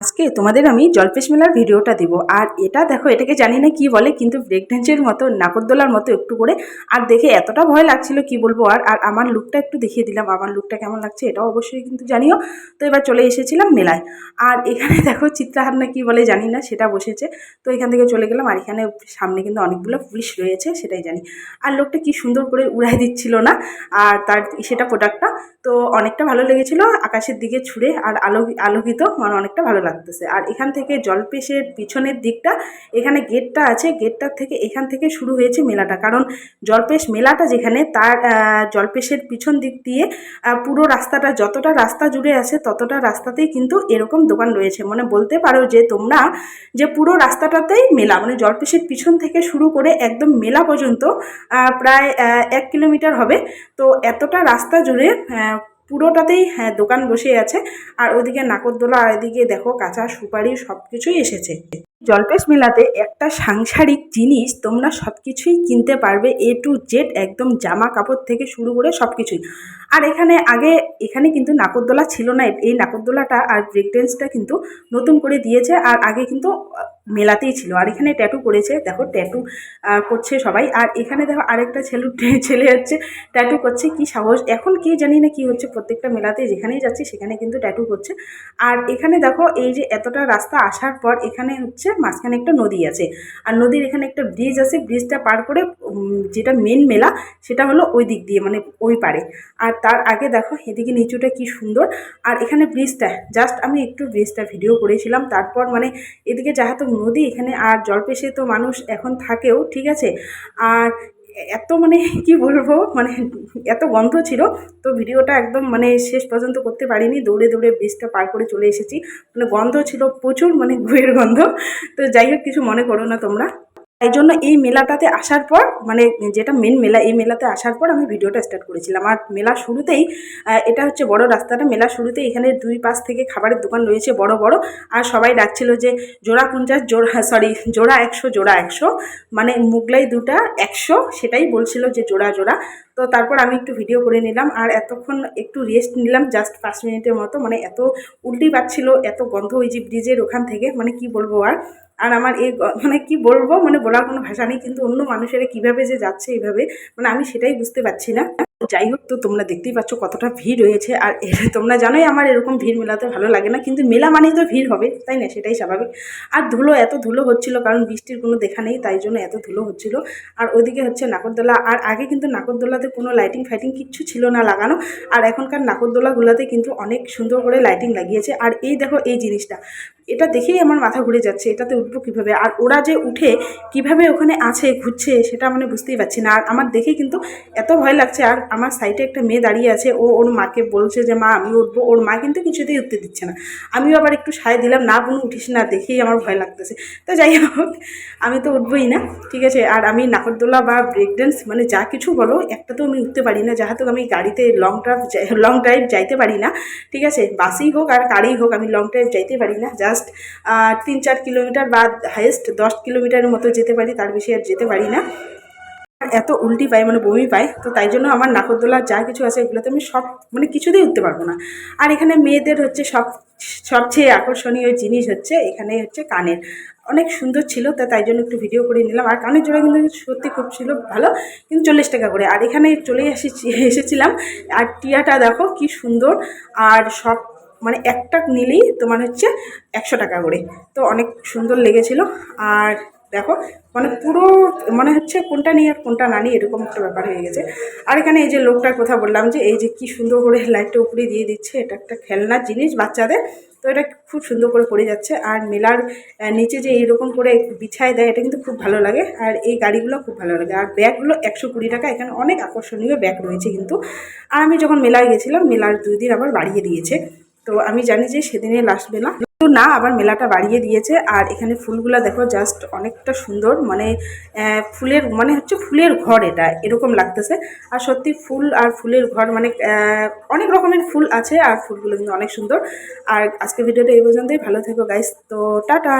আজকে তোমাদের আমি জলপেশ মেলার ভিডিওটা দিব। আর এটা দেখো, এটাকে জানি না কি বলে, কিন্তু ব্রেক ড্যান্সের মতো, নাকরদোলার মতো একটু করে। আর দেখে এতটা ভয় লাগছিল, কি বলব? আর আর আমার লুকটা একটু দেখিয়ে দিলাম, আমার লুকটা কেমন লাগছে এটাও অবশ্যই কিন্তু জানিও। তো এবার চলে এসেছিলাম মেলায়। আর এখানে দেখো, চিত্রাহার না কি বলে জানি না, সেটা বসেছে। তো এখান থেকে চলে গেলাম, আর এখানে সামনে কিন্তু অনেকগুলো পুলিশ রয়েছে, সেটাই জানি। আর লোকটা কি সুন্দর করে উড়াই দিচ্ছিল না, আর তার সেটা প্রোডাক্টটা তো অনেকটা ভালো লেগেছিল, আকাশের দিকে ছুঁড়ে, আর আলো, আলোকিত মানে অনেকটা ভালো লাগতেছে। আর এখান থেকে জলপেশের পিছনের দিকটা, এখানে গেটটা আছে, গেটটার থেকে এখান থেকে শুরু হয়েছে মেলাটা। কারণ জলপেশ মেলাটা যেখানে, তার জলপেশের পিছন দিক দিয়ে পুরো রাস্তাটা, যতটা রাস্তা জুড়ে আছে, ততটা রাস্তাতেই কিন্তু এরকম দোকান রয়েছে। মানে বলতে পারো যে, তোমরা যে পুরো রাস্তাটাতেই মেলা মানে জলপেশের পিছন থেকে শুরু করে একদম মেলা পর্যন্ত প্রায় এক কিলোমিটার হবে। তো এতটা রাস্তা জুড়ে পুরোটাতেই হ্যাঁ দোকান বসে আছে। আর ওদিকে নাকরদোলা, আর এদিকে দেখো কাঁচা সুপারি সব কিছুই এসেছে। জলপেশ মেলাতে একটা সাংসারিক জিনিস তোমরা সব কিছুই কিনতে পারবে এ টু জেড একদম জামা কাপড় থেকে শুরু করে সব কিছুই আর এখানে আগে, এখানে কিন্তু নাকরদোলা ছিল না। এই নাকরদোলাটা আর ব্রেক কিন্তু নতুন করে দিয়েছে আর আগে কিন্তু মেলাতেই ছিল। আর এখানে ট্যাটু করেছে, দেখো ট্যাটু করছে সবাই। আর এখানে দেখো আরেকটা ছেলে ছেলে হচ্ছে ট্যাটু করছে। কি সাহস! এখন কি জানি না কি হচ্ছে, প্রত্যেকটা মেলাতে যেখানেই যাচ্ছে সেখানে কিন্তু ট্যাটু করছে। আর এখানে দেখো এই যে এতটা রাস্তা আসার পর এখানে হচ্ছে মাঝখানে একটা নদী আছে। আর নদীর এখানে একটা ব্রিজ আছে ব্রিজটা পার করে যেটা মেন মেলা, সেটা হলো ওই দিক দিয়ে মানে ওই পারে আর তার আগে দেখো, এদিকে নিচুটা কি সুন্দর। আর এখানে ব্রিজটা জাস্ট আমি একটু ব্রিজটা ভিডিও করেছিলাম। তারপর মানে এদিকে যাহাতো নদী, এখানে আর জলপেশে তো মানুষ এখন থাকেও, ঠিক আছে? আর এত মানে কি বলব মানে এত গন্ধ ছিল, তো ভিডিওটা একদম মানে শেষ পর্যন্ত করতে পারিনি, দৌড়ে দৌড়ে ব্রিজটা পার করে চলে এসেছি। মানে গন্ধ ছিল প্রচুর মানে গুয়ের গন্ধ। তো যাই হোক, কিছু মনে করো না তোমরা। তাই জন্য এই মেলাটাতে আসার পর মানে যেটা মেন মেলা, এই মেলাতে আসার পর আমি ভিডিওটা স্টার্ট করেছিলাম। আর মেলা শুরুতেই এটা হচ্ছে বড় রাস্তাটা। মেলা শুরুতে এখানে দুই পাশ থেকে খাবারের দোকান রয়েছে বড় বড়। আর সবাই ডাকছিল যে, জোড়া পঞ্চাশ, জোড়া সরি জোড়া একশো জোড়া একশো। মানে মুগলাই দুটা একশো, সেটাই বলছিল যে জোড়া জোড়া। তো তারপর আমি একটু ভিডিও করে নিলাম আর এতক্ষণ একটু রেস্ট নিলাম জাস্ট পাঁচ মিনিটের মতো। মানে এত উল্টি পাচ্ছিলো এত গন্ধ ওই যে ব্রিজের ওখান থেকে মানে কি বলব আর? আর আমার এই মানে কি বলব? মানে বলার কোনো ভাষা নেই, কিন্তু অন্য মানুষেরা কীভাবে যে যাচ্ছে এইভাবে মানে আমি সেটাই বুঝতে পারছি না। যাই হোক তো তোমরা দেখতেই পাচ্ছ কতটা ভিড় হয়েছে আর তোমরা জানোই আমার এরকম ভিড় মেলাতে ভালো লাগে না, কিন্তু মেলা মানেই তো ভিড় হবে, তাই না? সেটাই স্বাভাবিক। আর ধুলো, এত ধুলো হচ্ছিল, কারণ বৃষ্টির কোনো দেখা নেই, তাই জন্য এত ধুলো হচ্ছিল। আর ওদিকে হচ্ছে নাকরদোলা, আর আগে কিন্তু নাকরদোলাতে কোনো লাইটিং ফাইটিং কিচ্ছু ছিল না লাগানো, আর এখনকার নাকরদোলাগুলোতে কিন্তু অনেক সুন্দর করে লাইটিং লাগিয়েছে। আর এই দেখো এই জিনিসটা এটা দেখেই আমার মাথা ঘুরে যাচ্ছে, এটাতে উঠবো কীভাবে? আর ওরা যে উঠে কীভাবে ওখানে আছে, ঘুরছে, সেটা মানে বুঝতেই পারছি না। আর আমার দেখে কিন্তু এত ভয় লাগছে। আর আমার সাইডে একটা মেয়ে দাঁড়িয়ে আছে, ও ওর মাকে বলছে যে, মা, আমি উঠবো। ওর মা কিন্তু কিছুতেই উঠতে দিচ্ছে না। আমিও আবার একটু সায় দিলাম, না বোন, উঠিস না। দেখেই আমার ভয় লাগতেছে। তো যাই হোক, আমি তো উঠবোই না, ঠিক আছে? আর আমি নাকরদোলা বা ব্রেক ড্যান্স মানে যা কিছু বলো, একটা তো আমি উঠতে পারি না যাহাতে আমি গাড়িতে লং ড্রাইভ লং ড্রাইভ যাইতে পারি না, ঠিক আছে? বাসেই হোক আর কারেই হোক, আমি লং ড্রাইভ যাইতে পারি না জাস্ট তিন চার কিলোমিটার বা হাইয়েস্ট দশ কিলোমিটারের মতো যেতে পারি, তার বেশি আর যেতে পারি না। এত উল্টি পাই মানে বমি পাই তো তাই জন্য আমার নাকরদোলা যা কিছু আছে, এগুলোতে আমি সব মানে কিছুতেই উঠতে পারব না। আর এখানে মেয়েদের হচ্ছে সব, সবচেয়ে আকর্ষণীয় জিনিস হচ্ছে, এখানে হচ্ছে কানের। অনেক সুন্দর ছিল, তা তাই জন্য একটু ভিডিও করে নিলাম। আর কানের জোড়া কিন্তু সত্যি খুব ছিল, ভালো, কিন্তু চল্লিশ টাকা করে। আর এখানে চলে এসেছি, এসেছিলাম। আর টিয়াটা দেখো কি সুন্দর, আর সব মানে একটা নিলেই তোমার হচ্ছে একশো টাকা করে। তো অনেক সুন্দর লেগেছিল। আর দেখো মানে পুরো মানে হচ্ছে কোনটা নিয়ে আর কোনটা না নিয়ে এরকম একটা ব্যাপার হয়ে গেছে। আর এখানে এই যে লোকটার কথা বললাম যে, এই যে কি সুন্দর করে লাইটটা উপরে দিয়ে দিচ্ছে, এটা একটা খেলনার জিনিস বাচ্চাদের। তো এটা খুব সুন্দর করে পড়ে যাচ্ছে। আর মেলার নিচে যে এইরকম করে বিছায় দেয়, এটা কিন্তু খুব ভালো লাগে। আর এই গাড়িগুলো খুব ভালো লাগে। আর ব্যাগগুলো একশো কুড়ি টাকা। এখানে অনেক আকর্ষণীয় ব্যাগ রয়েছে কিন্তু। আর আমি যখন মেলায় গেছিলাম, মেলার দুই দিন আবার বাড়িয়ে দিয়েছে। তো আমি জানি যে সেদিনে লাস্ট না কিন্তু না, আবার মেলাটা বাড়িয়ে দিয়েছে। আর এখানে ফুলগুলা দেখো জাস্ট অনেকটা সুন্দর। মানে ফুলের মানে হচ্ছে ফুলের ঘর এটা, এরকম লাগতেছে। আর সত্যি ফুল আর ফুলের ঘর মানে অনেক রকমের ফুল আছে, আর ফুলগুলো কিন্তু অনেক সুন্দর। আর আজকে ভিডিওটা এই পর্যন্তই। ভালো থেকো গাইস তো, টাটা!